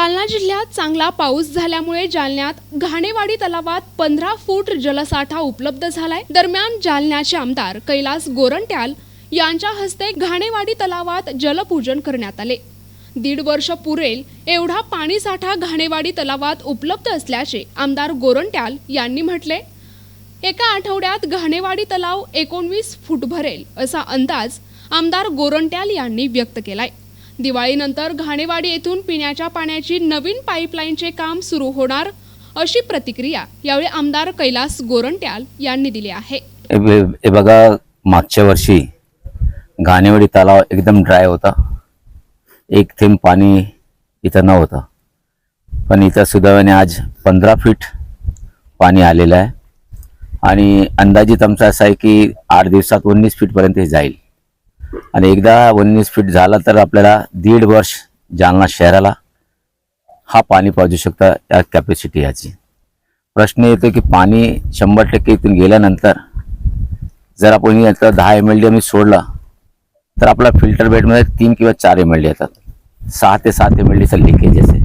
जालना जिल्ह्यात चांगला पाऊस झाल्यामुळे जालन्यात घाणेवाडी तलावात पंधरा फूट जलसाठा उपलब्ध झालाय. दरम्यान जालन्याचे आमदार कैलास गोरंट्याल यांच्या हस्ते घाणेवाडी तलावात जलपूजन करण्यात आले. दीड वर्ष पुरेल एवढा पाणीसाठा घाणेवाडी तलावात उपलब्ध असल्याचे आमदार गोरंट्याल यांनी म्हटले. एका आठवड्यात घाणेवाडी तलाव एकोणवीस फूट भरेल असा अंदाज आमदार गोरंट्याल यांनी व्यक्त केलाय. दिवाळीनंतर घाणेवाडी येथून पिण्याच्या पाण्याची नवीन पाईपलाईनचे काम सुरू होणार अशी प्रतिक्रिया यावेळी आमदार कैलास गोरंट्याल यांनी दिली आहे. हे बघा मागच्या वर्षी घाणेवाडी तलाव एकदम ड्राय होता. एक थेंब पाणी इथं नव्हतं. पण इथं सुदैवाने आज पंधरा फीट पाणी आलेलं आहे. आणि अंदाजित आमचा असा आहे की आठ दिवसात उन्नीस फीटपर्यंत हे जाईल. आणि एकदा उन्नीस फीट झाला तर आपल्याला दीड वर्ष जालना शहराला हा पाणी पाजू शकता या कॅपॅसिटी याची. प्रश्न येतो की पाणी शंभर टक्के इथून गेल्यानंतर जर आपण याचा दहा एम एल डी आम्ही सोडला तर आपला फिल्टर बेडमध्ये तीन किंवा चार एम एल डी येतात. सहा ते सात एम एल डीचा लिकेज आहे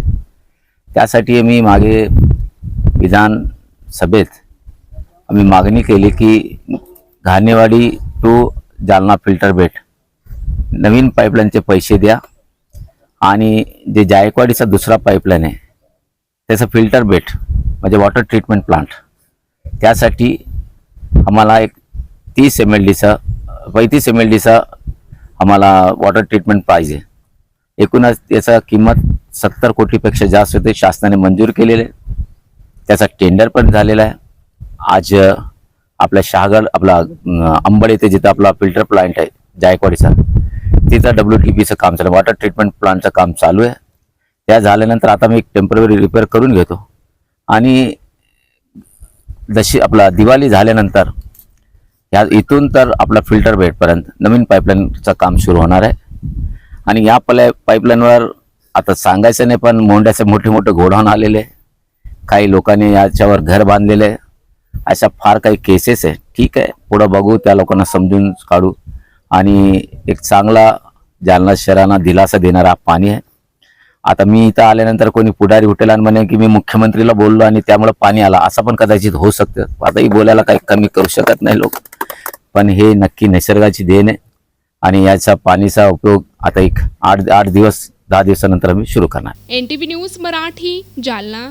त्यासाठी आम्ही मागे विधानसभेत आम्ही मागणी केली की Ghanewadi to Jalna filter bed नवीन पाईपलाईनचे पैसे द्या. आणि जे जायकवाडीचा दुसरा पाईपलाईन आहे त्याचं फिल्टर बेट म्हणजे वॉटर ट्रीटमेंट प्लांट त्यासाठी आम्हाला एक तीस एम एल डीचा पैतीस एम एल डीचा आम्हाला वॉटर ट्रीटमेंट पाहिजे. एकूणच त्याचा किंमत सत्तर कोटीपेक्षा जास्त होते शासनाने मंजूर केलेले. आहे. त्याचा टेंडर पण झालेला आहे. आज आपल्या शहागड आपला अंबड येथे जिथं आपला फिल्टर प्लांट आहे जायकवाडीचा तिथं डब्ल्यू टी पीचं काम चालू आहे. वॉटर ट्रीटमेंट प्लांटचं काम चालू आहे. त्या झाल्यानंतर आता मी एक टेंपररी रिपेअर करून घेतो. आणि जशी आपला दिवाळी झाल्यानंतर या इथून तर आपला फिल्टर बेडपर्यंत नवीन पाईपलाईनचं काम सुरू होणार आहे. आणि या पल्या पाईपलाईनवर आता सांगायचं नाही पण मोंड्याचे मोठे मोठे गोडाऊन आलेले काही लोकांनी याच्यावर घर बांधलेले अशा फार काही केसेस आहे. ठीक आहे. पुढं बघू त्या लोकांना समजून काढू. आणि एक चांगला जालना शहरांना दिलासा देणारा पाणी आहे. आता मी इथं आल्यानंतर कोणी पुढारी उठेल आणि म्हणे की मी मुख्यमंत्रीला बोललो आणि त्यामुळे पाणी आला असं पण कदाचित होऊ शकतं. आताही बोलायला काही कमी करू शकत नाही लोक. पण हे नक्की निसर्गाची देण आहे आणि याचा पाणीचा उपयोग आता एक आठ आठ दिवस दहा दिवसानंतर आम्ही सुरू करणार. NTV news Marathi Jalna.